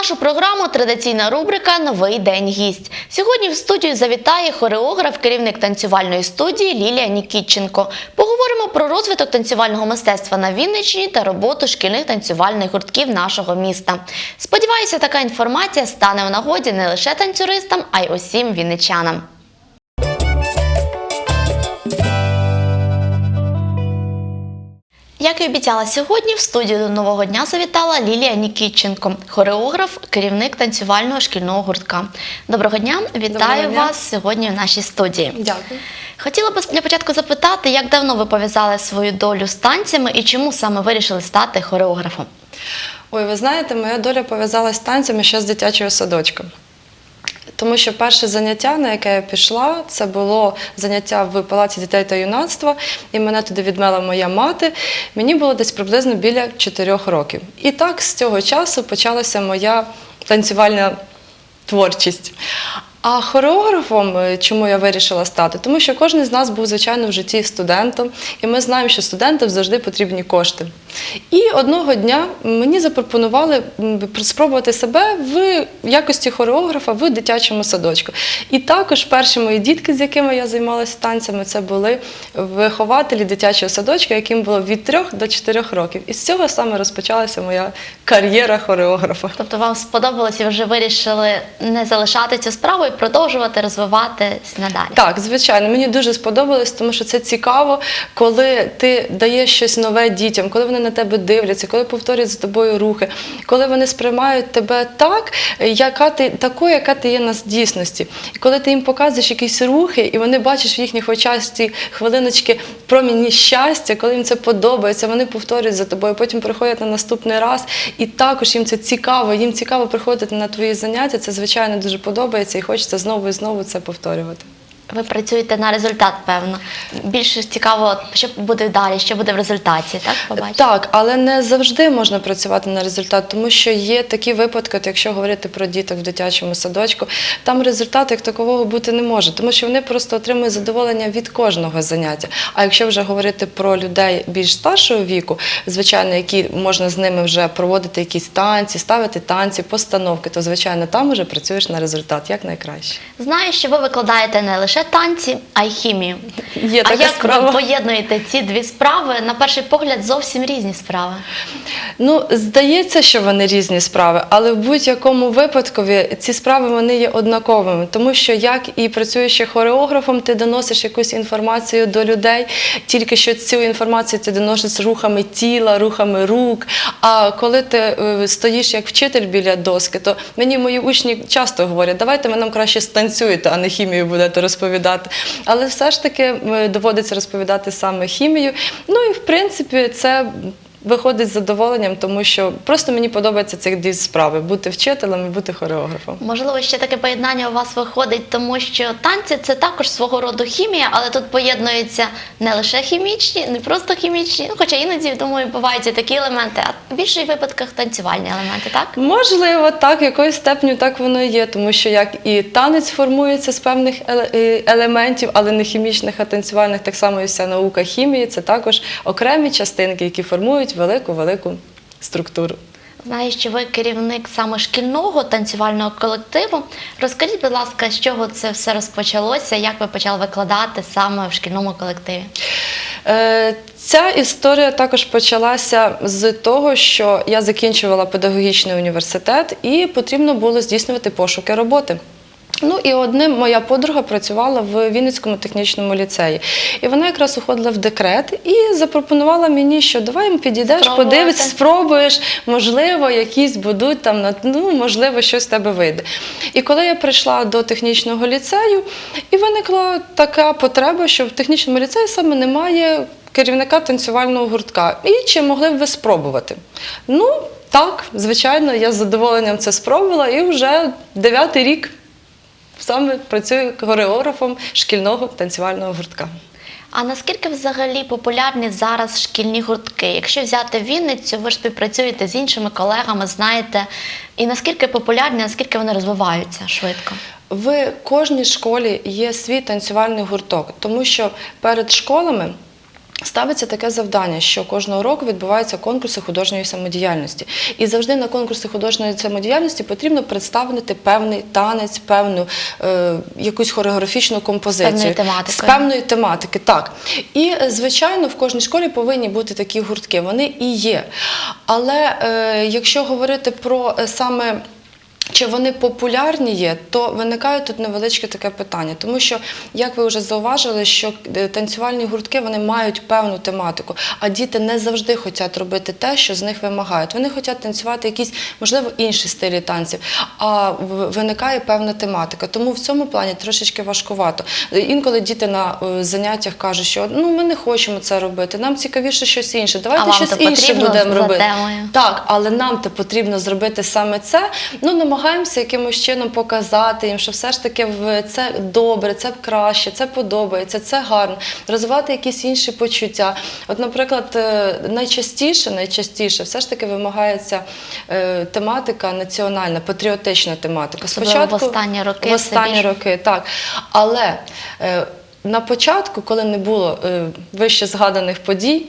нашу програму традиційна рубрика Новий день гість. Сьогодні в студію завітає хореограф, керівник танцювальної студії Лілія Нікітченко. Поговоримо про розвиток танцювального мистецтва на Вінниччині та роботу шкільних танцювальних гуртків нашого міста. Сподіваюся, така інформація стане в нагоді не лише танцюристам, а й усім вінничанам. Як і обіцяла сьогодні, в студію до нового дня завітала Лілія Нікітченко, хореограф, керівник танцювального шкільного гуртка. Доброго дня, вітаю Доброго дня. вас сьогодні в нашій студії. Дякую. Хотіла б для початку запитати, як давно ви пов'язали свою долю з танцями і чому саме вирішили стати хореографом? Ой, ви знаєте, моя доля пов'язалась з танцями ще з дитячого садочка. Тому що перше заняття, на яке я пішла, це було заняття в палаці дітей та юнацтва, і мене туди відмела моя мати. Мені було десь приблизно біля 4 років. І так з цього часу почалася моя танцювальна творчість. А хореографом, е, чому я вирішила стати? Тому що кожен з нас був, звичайно, в житті студентом, і ми знаємо, що студентам завжди потрібні кошти. І одного дня мені запропонували спробувати себе в якості хореографа в дитячому садочку. І також перші мої дітки, з якими я займалася танцями, це були вихователі дитячого садочка, яким було від 3 до 4 років. І з цього саме розпочалася моя кар'єра хореографа. Тобто вам сподобалось і вже вирішили не залишати цю справу і продовжувати розвиватись надалі? Так, звичайно, мені дуже сподобалось, тому що це цікаво, коли ти даєш щось нове дітям, коли вони на тебе дивляться, коли повторюють за тобою рухи, коли вони сприймають тебе так, яка ти такою, яка ти є на дійсності. І коли ти їм показуєш якісь рухи, і вони бачиш в їхніх очах ці хвилиночки проміні щастя, коли їм це подобається, вони повторюють за тобою, потім приходять на наступний раз, і також їм це цікаво. Їм цікаво приходити на твої заняття. Це звичайно дуже подобається, і хочеться знову і знову це повторювати. Ви працюєте на результат, певно. Більше цікаво, що буде далі, що буде в результаті, так? Побачите? Так, але не завжди можна працювати на результат, тому що є такі випадки, от якщо говорити про діток в дитячому садочку, там результату як такового бути не може, тому що вони просто отримують задоволення від кожного заняття. А якщо вже говорити про людей більш старшого віку, звичайно, які можна з ними вже проводити якісь танці, ставити танці, постановки, то звичайно там вже працюєш на результат як найкраще. Знаю, що ви викладаєте не лише танці, а й хімію. Є а як справа. ви поєднуєте ці дві справи? На перший погляд зовсім різні справи. Ну, здається, що вони різні справи, але в будь-якому випадку ці справи вони є однаковими, тому що як і працюючи хореографом, ти доносиш якусь інформацію до людей, тільки що цю інформацію ти доносиш рухами тіла, рухами рук. А коли ти е, стоїш як вчитель біля доски, то мені мої учні часто говорять, давайте ви нам краще станцюєте, а не хімію будете розповідати. Але все ж таки доводиться розповідати саме хімію. Ну і в принципі це. Виходить з задоволенням, тому що просто мені подобається ці дві справи бути вчителем і бути хореографом. Можливо, ще таке поєднання у вас виходить, тому що танці це також свого роду хімія, але тут поєднуються не лише хімічні, не просто хімічні, ну хоча іноді, думаю, бувають і такі елементи, а в більших випадках танцювальні елементи, так? Можливо, так, якоюсь степеню так воно і є, тому що як і танець формується з певних е, елементів, але не хімічних, а танцювальних, так само і вся наука хімії це також окремі частинки, які формують велику-велику структуру. Знаю, що ви керівник саме шкільного танцювального колективу. Розкажіть, будь ласка, з чого це все розпочалося, як ви почали викладати саме в шкільному колективі? Е, Ця історія також почалася з того, що я закінчувала педагогічний університет і потрібно було здійснювати пошуки роботи. Ну і одним моя подруга працювала в Вінницькому технічному ліцеї. І вона якраз уходила в декрет і запропонувала мені, що давай підійдеш, подивишся, спробуєш, можливо, якісь будуть там, ну, можливо, щось з тебе вийде. І коли я прийшла до технічного ліцею, і виникла така потреба, що в технічному ліцеї саме немає керівника танцювального гуртка. І чи могли б ви спробувати? Ну, так, звичайно, я з задоволенням це спробувала, і вже дев'ятий рік саме працюю хореографом шкільного танцювального гуртка. А наскільки взагалі популярні зараз шкільні гуртки? Якщо взяти Вінницю, ви ж співпрацюєте з іншими колегами, знаєте, і наскільки популярні, наскільки вони розвиваються швидко? В кожній школі є свій танцювальний гурток, тому що перед школами Ставиться таке завдання, що кожного року відбуваються конкурси художньої самодіяльності. І завжди на конкурси художньої самодіяльності потрібно представити певний танець, певну е, якусь хореографічну композицію. Певною тематикою. З певної тематики, так. І, е, звичайно, в кожній школі повинні бути такі гуртки. Вони і є. Але е, якщо говорити про е, саме. Чи вони популярні є, то виникає тут невеличке таке питання, тому що, як ви вже зауважили, що е, танцювальні гуртки вони мають певну тематику, а діти не завжди хочуть робити те, що з них вимагають. Вони хочуть танцювати якісь, можливо, інші стилі танців, а виникає певна тематика. Тому в цьому плані трошечки важкувато. Інколи діти на е, заняттях кажуть, що ну ми не хочемо це робити, нам цікавіше щось інше. Давайте А щось інше будемо робити. темою? Так, але нам то потрібно зробити саме це. Ну, намагаємося якимось чином показати їм, що все ж таки це добре, це краще, це подобається, це гарно. Розвивати якісь інші почуття. От, наприклад, е, найчастіше, найчастіше все ж таки вимагається е, тематика національна, патріотична тематика. Особливо в останні роки В останні роки, так. Але е, на початку, коли не було е, вище згаданих подій,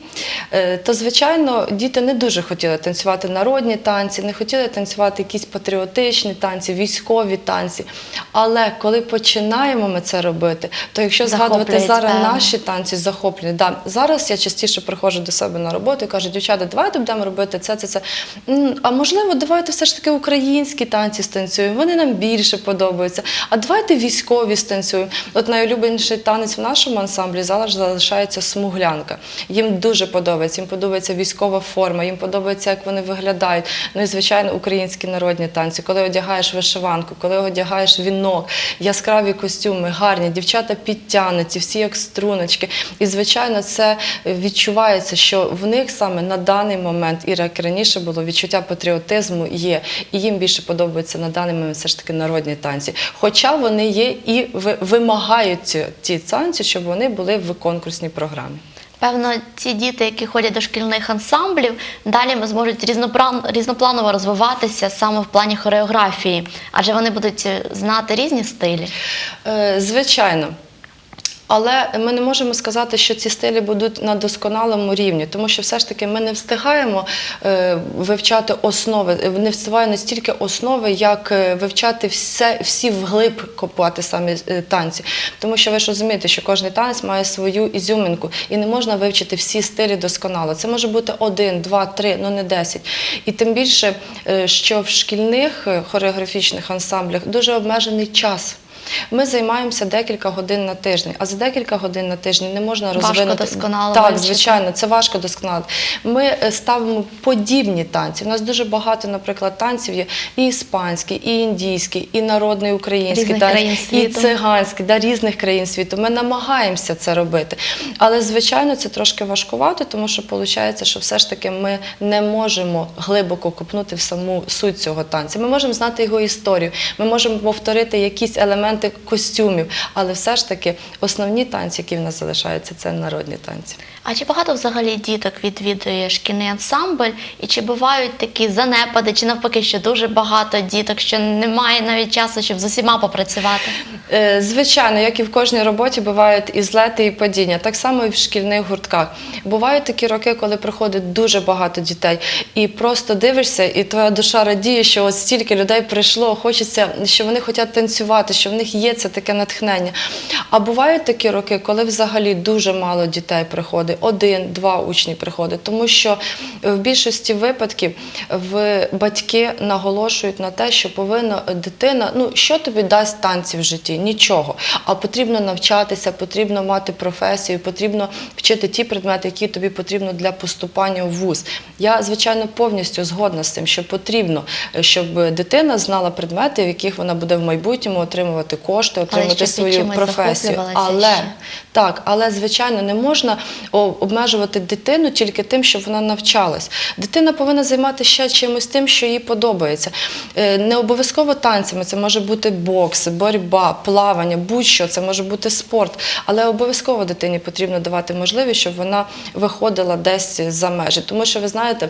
е, то звичайно діти не дуже хотіли танцювати народні танці, не хотіли танцювати якісь патріотичні танці, військові танці. Але коли починаємо ми це робити, то якщо згадувати зараз певно. наші танці захоплюють. Да, зараз я частіше приходжу до себе на роботу і кажу, дівчата, давайте будемо робити це, це, це. А можливо, давайте все ж таки українські танці станцюємо. Вони нам більше подобаються. А давайте військові станцюємо. От найулюбленіший танець в нашому ансамблі зараз залишається смуглянка. Їм дуже подобається. Їм подобається військова форма, їм подобається, як вони виглядають. Ну і звичайно, українські народні танці. Коли одягаєш вишиванку, коли одягаєш вінок, яскраві костюми, гарні, дівчата підтягнуті, всі як струночки. І звичайно, це відчувається, що в них саме на даний момент, і як раніше було, відчуття патріотизму є. І їм більше подобаються на даний момент все ж таки народні танці. Хоча вони є і ви- вимагають ці танці, щоб вони були в конкурсній програмі. Певно, ці діти, які ходять до шкільних ансамблів, далі зможуть різнопланово розвиватися саме в плані хореографії, адже вони будуть е, знати різні стилі. Е, Звичайно. Але ми не можемо сказати, що ці стилі будуть на досконалому рівні, тому що все ж таки ми не встигаємо е, вивчати основи, не встигаємо настільки основи, як е, вивчати все, всі вглиб копати самі е, танці. Тому що ви ж розумієте, що кожен танець має свою ізюминку, і не можна вивчити всі стилі досконало. Це може бути один, два, три, ну не десять. І тим більше, що в шкільних хореографічних ансамблях дуже обмежений час. Ми займаємося декілька годин на тиждень, а за декілька годин на тиждень не можна Важко розвинути. досконало Так, вивчити. звичайно, це важко досконало. Ми е, ставимо подібні танці. У нас дуже багато, наприклад, танців є і іспанський, і індійський, і народний український, країн і світу. циганський, да, різних країн світу. Ми намагаємося це робити. Але, звичайно, це трошки важкувато, тому що виходить, що все ж таки ми не можемо глибоко копнути в саму суть цього танцю. Ми можемо знати його історію, ми можемо повторити якісь елементи костюмів, але все ж таки основні танці, які в нас залишаються, це народні танці. А чи багато взагалі діток відвідує шкільний ансамбль? І чи бувають такі занепади, чи навпаки, що дуже багато діток, що немає навіть часу, щоб з усіма попрацювати? Е, Звичайно, як і в кожній роботі бувають і злети, і падіння. Так само і в шкільних гуртках. Бувають такі роки, коли приходить дуже багато дітей, і просто дивишся, і твоя душа радіє, що от стільки людей прийшло, хочеться, що вони хочуть танцювати, що в них є це таке натхнення. А бувають такі роки, коли взагалі дуже мало дітей приходить, один, два учні приходять, тому що в більшості випадків в батьки наголошують на те, що повинна дитина, ну що тобі дасть танці в житті? Нічого. А потрібно навчатися, потрібно мати професію, потрібно вчити ті предмети, які тобі потрібно для поступання в вуз. Я, звичайно, повністю згодна з цим, що потрібно, е, щоб дитина знала предмети, в яких вона буде в майбутньому отримувати кошти, отримати свою професію. Але так, але звичайно не можна о, обмежувати дитину тільки тим, щоб вона навчалась. Дитина повинна займатися ще чимось тим, що їй подобається. Е, Не обов'язково танцями, це може бути бокс, боротьба, плавання, будь-що, це може бути спорт. Але обов'язково дитині потрібно давати можливість, щоб вона виходила десь за межі. Тому що ви знаєте.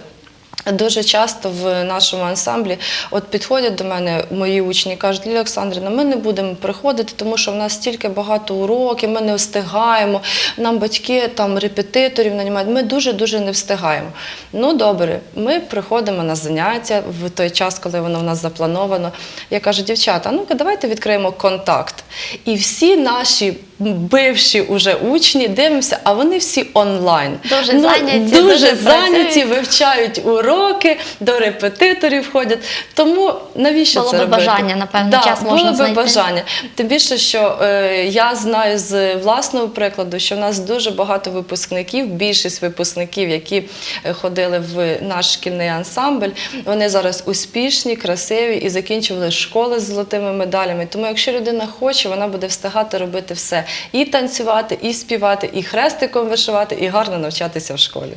Дуже часто в нашому ансамблі от підходять до мене мої учні кажуть, Лілія Олександрівна, ми не будемо приходити, тому що в нас стільки багато уроків, ми не встигаємо. Нам батьки там репетиторів нанімають. Ми дуже дуже не встигаємо. Ну добре, ми приходимо на заняття в той час, коли воно в нас заплановано. Я кажу, дівчата, ну-ка, давайте відкриємо контакт. І всі наші бивші уже учні дивимося, а вони всі онлайн. Дуже Ну, зайняті, дуже дуже зайняті, вивчають уроки, до репетиторів ходять. Тому навіщо Було це би робити? бажання, напевно, да, час було можна би бажання. Тим більше, що е, я знаю з власного прикладу, що в нас дуже багато випускників, більшість випускників, які е, ходили в наш шкільний ансамбль, вони зараз успішні, красиві і закінчували школи з золотими медалями. Тому, якщо людина хоче, вона буде встигати робити все: і танцювати, і співати, і хрестиком вишивати, і гарно навчатися в школі.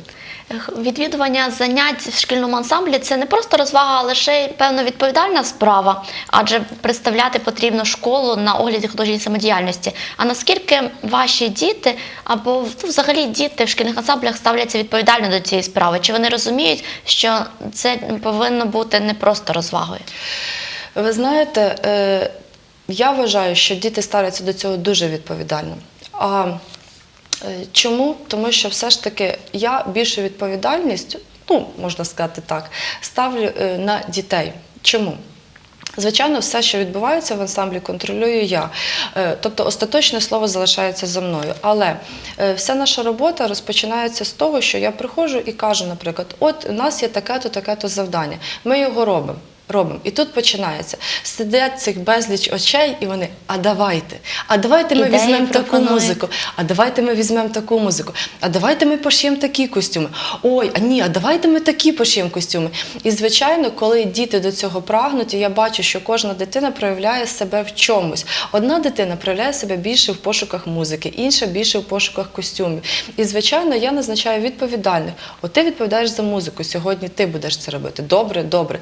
Відвідування занять в шкільному ансамблі це не просто розвага, а лише певно відповідальна справа, адже представляти потрібно школу на огляді художньої самодіяльності. А наскільки ваші діти або ну, взагалі діти в шкільних ансамблях ставляться відповідально до цієї справи? Чи вони розуміють, що це повинно бути не просто розвагою? Ви знаєте, е, я вважаю, що діти ставляться до цього дуже відповідально. А е, чому? Тому що все ж таки я більшу відповідальність, ну можна сказати так, ставлю е, на дітей. Чому? Звичайно, все, що відбувається в ансамблі, контролюю я. Е, Тобто остаточне слово залишається за мною. Але вся наша робота розпочинається з того, що я приходжу і кажу, наприклад, от у нас є таке-то, таке-то завдання. Ми його робимо. Робимо. І тут починається. Сидять цих безліч очей, і вони, а давайте, а давайте ми Ідеї візьмемо таку пропонують. музику, а давайте ми візьмемо таку музику, а давайте ми пошиємо такі костюми. Ой, а ні, а давайте ми такі пошиємо костюми. І звичайно, коли діти до цього прагнуть, і я бачу, що кожна дитина проявляє себе в чомусь. Одна дитина проявляє себе більше в пошуках музики, інша більше в пошуках костюмів. І звичайно, я назначаю відповідальних. От ти відповідаєш за музику. Сьогодні ти будеш це робити. Добре, добре.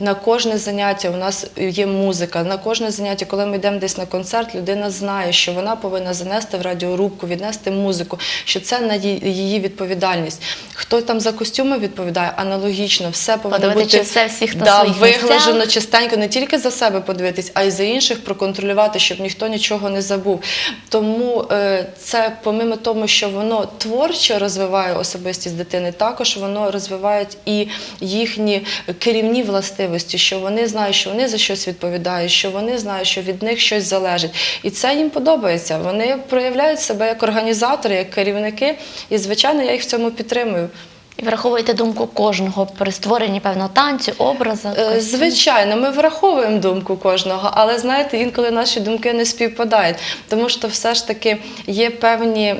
На кожне заняття у нас є музика. На кожне заняття, коли ми йдемо десь на концерт, людина знає, що вона повинна занести в радіорубку, віднести музику, що це на її відповідальність. Хто там за костюми відповідає, аналогічно, все повинно бути чи все всіх да, виглажено чистенько, не тільки за себе подивитись, а й за інших проконтролювати, щоб ніхто нічого не забув. Тому е, це, помимо того, що воно творчо розвиває особистість дитини, також воно розвиває і їхні керівні властивості, що вони знають, що вони за щось відповідають, що вони знають, що від них щось залежить. І це їм подобається. Вони проявляють себе як організатори, як керівники, і звичайно, я їх в цьому підтримую. І враховуєте думку кожного при створенні певного танцю, образу? Е. Звичайно, ми враховуємо думку кожного, але знаєте, інколи наші думки не співпадають, тому що все ж таки є певні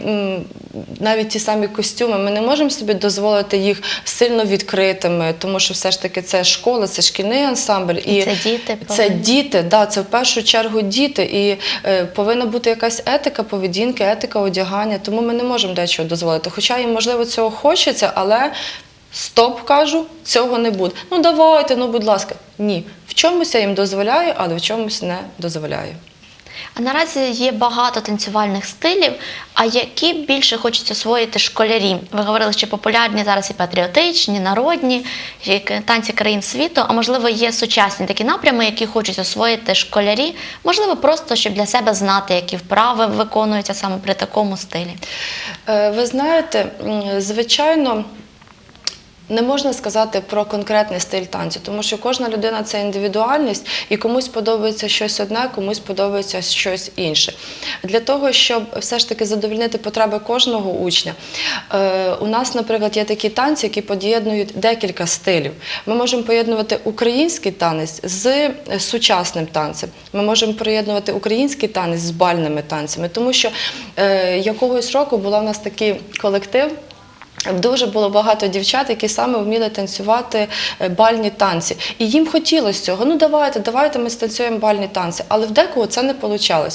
навіть ті самі костюми. Ми не можемо собі дозволити їх сильно відкритими, тому що все ж таки це школа, це шкільний ансамбль, І це діти Це діти, да, це в першу чергу діти, і е, повинна бути якась етика поведінки, етика одягання. Тому ми не можемо дечого дозволити. Хоча їм можливо цього хочеться, але. Стоп, кажу, цього не буде. Ну давайте, ну будь ласка. Ні. В чомусь я їм дозволяю, але в чомусь не дозволяю. А наразі є багато танцювальних стилів. А які більше хочуть освоїти школярі? Ви говорили, що популярні зараз і патріотичні, народні, і танці країн світу. А можливо, є сучасні такі напрями, які хочуть освоїти школярі. Можливо, просто щоб для себе знати, які вправи виконуються саме при такому стилі. Е, Ви знаєте, звичайно. Не можна сказати про конкретний стиль танцю, тому що кожна людина це індивідуальність, і комусь подобається щось одне, комусь подобається щось інше. Для того, щоб все ж таки задовольнити потреби кожного учня, е, у нас, наприклад, є такі танці, які поєднують декілька стилів. Ми можемо поєднувати український танець з сучасним танцем. Ми можемо поєднувати український танець з бальними танцями, тому що е, якогось року була в нас такий колектив. Дуже було багато дівчат, які саме вміли танцювати е, бальні танці. І їм хотілося цього. Ну давайте, давайте ми станцюємо бальні танці. Але в декого це не вийшло.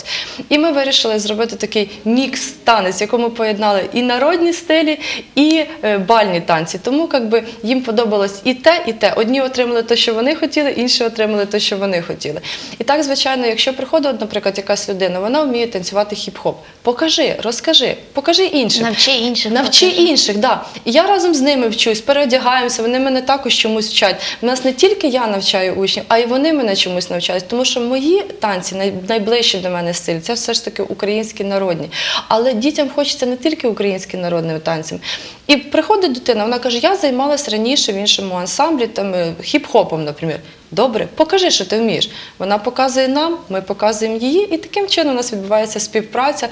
І ми вирішили зробити такий мікс танець, якому поєднали і народні стилі, і е, бальні танці. Тому якби, їм подобалось і те, і те. Одні отримали те, що вони хотіли, інші отримали те, що вони хотіли. І так, звичайно, якщо приходить, наприклад, якась людина, вона вміє танцювати хіп-хоп. Покажи, розкажи, покажи іншим. Навчи інших. Навчи інших, да. І я разом з ними вчусь, переодягаємося, вони мене також чомусь вчать. У нас не тільки я навчаю учнів, а й вони мене чомусь навчають. Тому що мої танці найближчі до мене стиль, це все ж таки українські народні. Але дітям хочеться не тільки українські народними танцями. І приходить дитина, вона каже: я займалась раніше в іншому ансамблі, там е, хіп-хопом, наприклад. Добре, покажи, що ти вмієш. Вона показує нам, ми показуємо її, і таким чином у нас відбувається співпраця.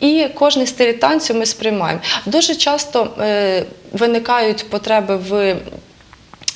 І кожний стиль танцю ми сприймаємо. Дуже часто е, виникають потреби в.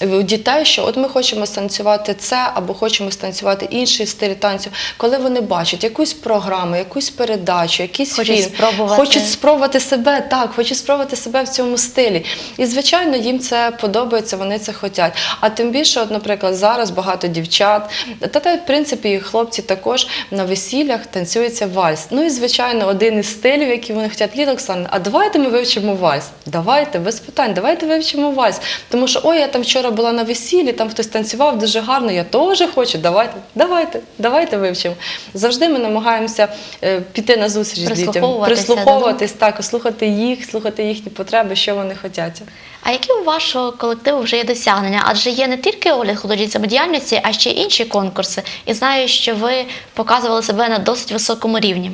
У дітей, що от ми хочемо станцювати це або хочемо станцювати інший стиль танцю, коли вони бачать якусь програму, якусь передачу, якийсь Хочуть фільм, спробувати. хочуть спробувати себе, так, хочуть спробувати себе в цьому стилі. І звичайно, їм це подобається, вони це хочуть. А тим більше, от, наприклад, зараз багато дівчат, та та в принципі і хлопці також на весіллях танцюється вальс. Ну і звичайно, один із стилів, які вони хочуть, Ліда Оксана, а давайте ми вивчимо вальс. Давайте, без питань, давайте вивчимо вальс. Тому що ой, я там вчора була на весіллі, там хтось танцював дуже гарно, я теж хочу. Давайте, давайте, давайте вивчимо. Завжди ми намагаємося е, піти на зустріч з дітям, прислуховуватись, так, слухати їх, слухати їхні потреби, що вони хочуть. А які у вашого колективу вже є досягнення? Адже є не тільки огляд художньої самодіяльності, а ще й інші конкурси. І знаю, що ви показували себе на досить високому рівні.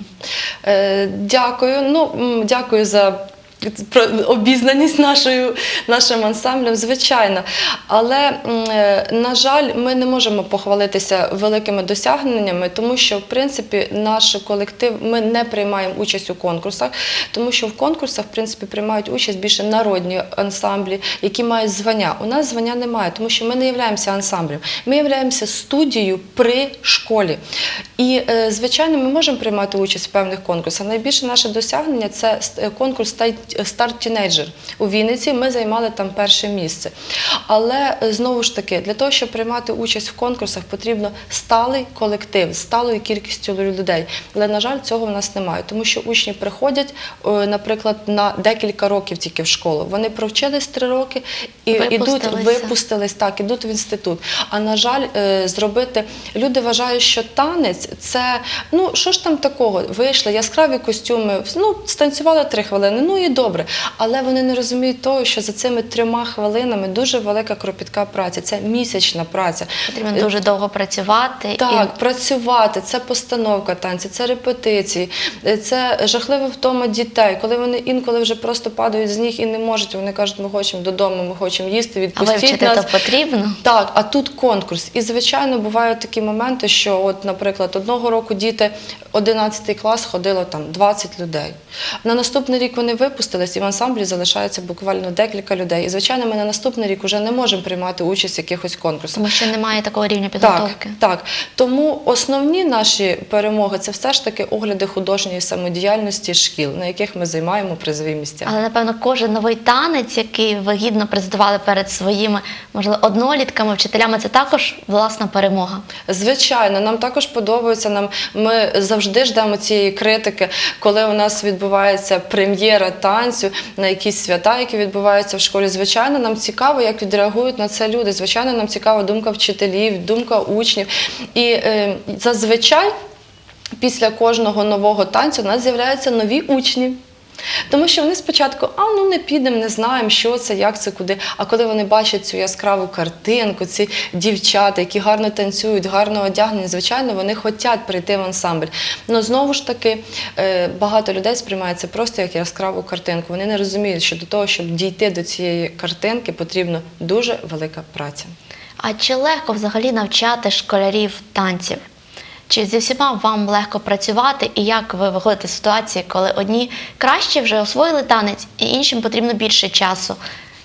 Е, Дякую. Ну, дякую за. Обізнаність нашою нашим ансамблем, звичайно. Але, е, на жаль, ми не можемо похвалитися великими досягненнями, тому що, в принципі, наш колектив ми не приймаємо участь у конкурсах, тому що в конкурсах, в принципі, приймають участь більше народні ансамблі, які мають звання. У нас звання немає, тому що ми не являємося ансамблем. Ми являємося студією при школі. І, е, звичайно, ми можемо приймати участь в певних конкурсах. Найбільше наше досягнення це ст- конкурс «Тай- Старт Тінейджер. У Вінниці ми займали там перше місце. Але е, знову ж таки, для того, щоб приймати участь в конкурсах, потрібно сталий колектив сталою кількістю людей. Але, на жаль, цього в нас немає, тому що учні приходять, е, наприклад, на декілька років тільки в школу. Вони провчились три роки і Випустилися. випустились, так, ідуть в інститут. А на жаль, е, зробити люди вважають, що танець це ну що ж там такого? Вийшли яскраві костюми, ну станцювали три хвилини. Ну і добре. Але вони не розуміють того, що за цими трьома хвилинами дуже велика кропітка праця. Це місячна праця. Потрібно дуже довго працювати. Так, працювати, це постановка танців, це репетиції, це жахлива втома дітей, коли вони інколи вже просто падають з ніг і не можуть. Вони кажуть, ми хочемо додому, ми хочемо їсти, І, відпустіть нас. то потрібно. Так, а тут конкурс. І звичайно бувають такі моменти, що, от, наприклад, одного року діти 11 клас ходило там 20 людей. На наступний рік вони випустились, і в ансамблі залишається буквально декілька людей. І звичайно, ми на наступний рік вже не можемо приймати участь в якихось конкурсах. Тому що немає такого рівня Так, підготовки. так. Тому основні наші перемоги це все ж таки огляди художньої самодіяльності шкіл, на яких ми займаємо призові місця. Але напевно кожен новий танець, який ви гідно презентували перед своїми, можливо, однолітками, вчителями, це також власна перемога. Звичайно, нам також подобається. Нам ми завжди ждемо цієї критики, коли у нас відбувається прем'єра танцю на якісь свята, які відбуваються в школі. Звичайно, нам цікаво, як відреагують на це люди. Звичайно, нам цікава думка вчителів, думка учнів. І е, зазвичай після кожного нового танцю у нас з'являються нові учні. Тому що вони спочатку, а ну не підемо, не знаємо, що це, як це, куди. А коли вони бачать цю яскраву картинку, ці дівчата, які гарно танцюють, гарно одягнені, звичайно, вони хочуть прийти в ансамбль. Ну знову ж таки, е, багато людей сприймають це просто як яскраву картинку. Вони не розуміють, що до того, щоб дійти до цієї картинки, потрібна дуже велика праця. А чи легко взагалі навчати школярів танців? Чи зі всіма вам легко працювати, і як ви виходите з ситуації, коли одні краще вже освоїли танець, і іншим потрібно більше часу?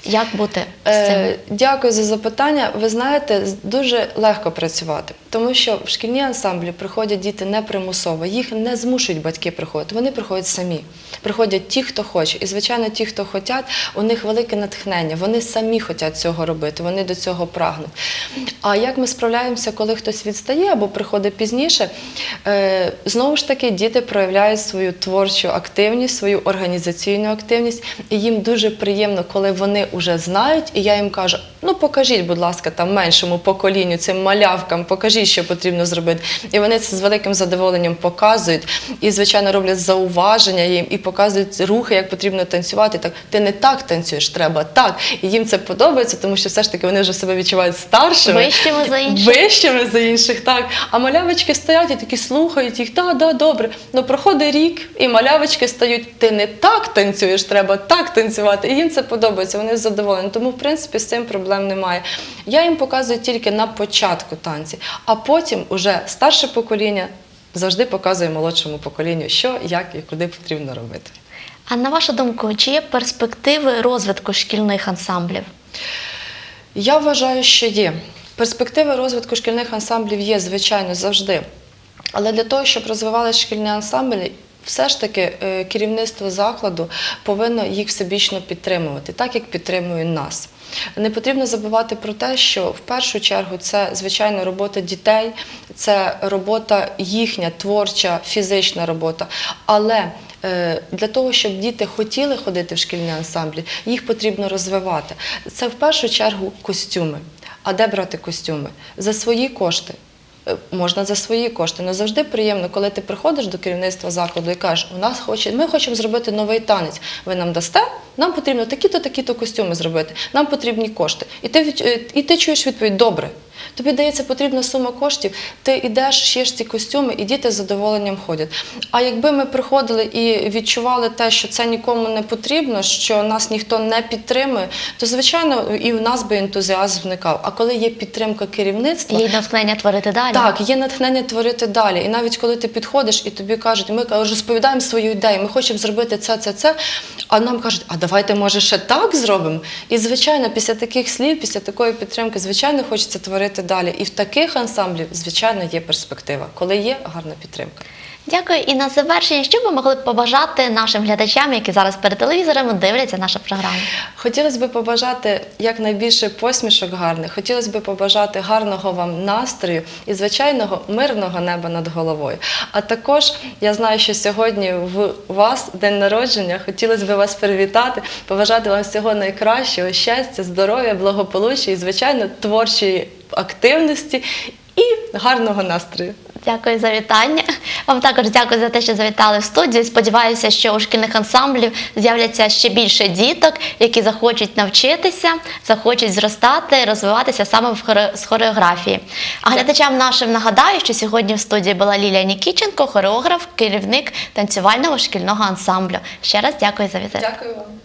Як бути з цим? Е, Дякую за запитання. Ви знаєте, дуже легко працювати, тому що в шкільні ансамблі приходять діти не примусово, їх не змушують батьки приходити. Вони приходять самі. Приходять ті, хто хоче. І, звичайно, ті, хто хочуть, у них велике натхнення. Вони самі хочуть цього робити, вони до цього прагнуть. А як ми справляємося, коли хтось відстає або приходить пізніше? Е, Знову ж таки, діти проявляють свою творчу активність, свою організаційну активність, і їм дуже приємно, коли вони вже знають, і я їм кажу. Ну, покажіть, будь ласка, там меншому поколінню, цим малявкам, покажіть, що потрібно зробити. І вони це з великим задоволенням показують. І, звичайно, роблять зауваження їм і показують рухи, як потрібно танцювати. Так, ти не так танцюєш, треба так. І їм це подобається, тому що все ж таки вони вже себе відчувають старшими. Вищими за інших. Вищими за інших, так. А малявочки стоять і такі слухають їх, так, да, добре. Ну проходить рік, і малявочки стають, ти не так танцюєш, треба так танцювати. І їм це подобається, вони задоволені. Тому, в принципі, з цим проблем немає. Я їм показую тільки на початку танці, а потім уже старше покоління завжди показує молодшому поколінню, що, як і куди потрібно робити. А на вашу думку, чи є перспективи розвитку шкільних ансамблів? Я вважаю, що є. Перспективи розвитку шкільних ансамблів є, звичайно, завжди. Але для того, щоб розвивалися шкільні ансамблі, все ж таки е, керівництво закладу повинно їх всебічно підтримувати, так як підтримує нас. Не потрібно забувати про те, що в першу чергу це звичайно робота дітей, це робота їхня творча, фізична робота. Але е, для того, щоб діти хотіли ходити в шкільні ансамблі, їх потрібно розвивати. Це в першу чергу костюми. А де брати костюми? За свої кошти. Е, Можна за свої кошти, але завжди приємно, коли ти приходиш до керівництва закладу і кажеш, у нас хоче, ми хочемо зробити новий танець. Ви нам дасте? Нам потрібно такі-то, такі-то костюми зробити. Нам потрібні кошти. І ти е, і ти чуєш відповідь добре. Тобі дається потрібна сума коштів, ти йдеш, шиєш ці костюми, і діти з задоволенням ходять. А якби ми приходили і відчували те, що це нікому не потрібно, що нас ніхто не підтримує, то звичайно і в нас би ентузіазм вникав. А коли є підтримка керівництва, Є натхнення творити далі? так, є натхнення творити далі. І навіть коли ти підходиш і тобі кажуть, ми розповідаємо свою ідею, ми хочемо зробити це, це, це. А нам кажуть, а давайте, може, ще так зробимо. І звичайно, після таких слів, після такої підтримки, звичайно, хочеться творити далі. І в таких ансамблів, звичайно, є перспектива, коли є гарна підтримка. Дякую. І на завершення, що ви могли б побажати нашим глядачам, які зараз перед телевізором дивляться нашу програму? Хотілося б побажати якнайбільше посмішок гарних, хотілося б побажати гарного вам настрою і звичайного мирного неба над головою. А також я знаю, що сьогодні в вас день народження. Хотілося б вас привітати, побажати вам всього найкращого, щастя, здоров'я, благополуччя і, звичайно, творчої активності і гарного настрою. Дякую за вітання. Вам також дякую за те, що завітали в студію. Сподіваюся, що у шкільних ансамблів з'являться ще більше діток, які захочуть навчитися, захочуть зростати, розвиватися саме в хоре- з хореографії. А глядачам нашим нагадаю, що сьогодні в студії була Лілія Нікіченко, хореограф, керівник танцювального шкільного ансамблю. Ще раз дякую за візит. Дякую вам.